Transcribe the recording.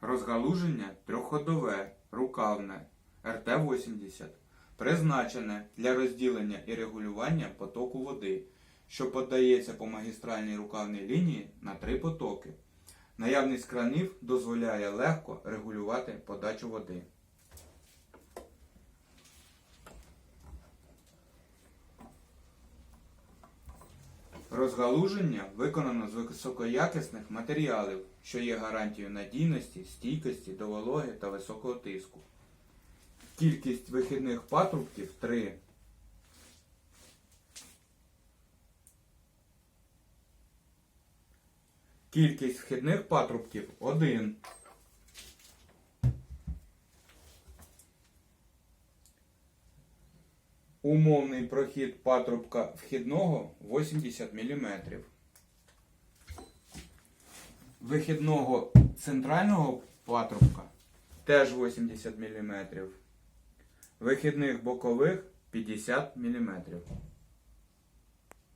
Розгалуження трьохходове, рукавне, РТ-80, призначене для розділення і регулювання потоку води, що подається по магістральній рукавній лінії на три потоки. Наявність кранів дозволяє легко регулювати подачу води. Розгалуження виконано з високоякісних матеріалів, що є гарантією надійності, стійкості до вологи та високого тиску. Кількість вихідних патрубків 3. Кількість вхідних патрубків 1. Умовний прохід патрубка вхідного 80 мм. Вихідного центрального патрубка теж 80 мм. Вихідних бокових 50 мм.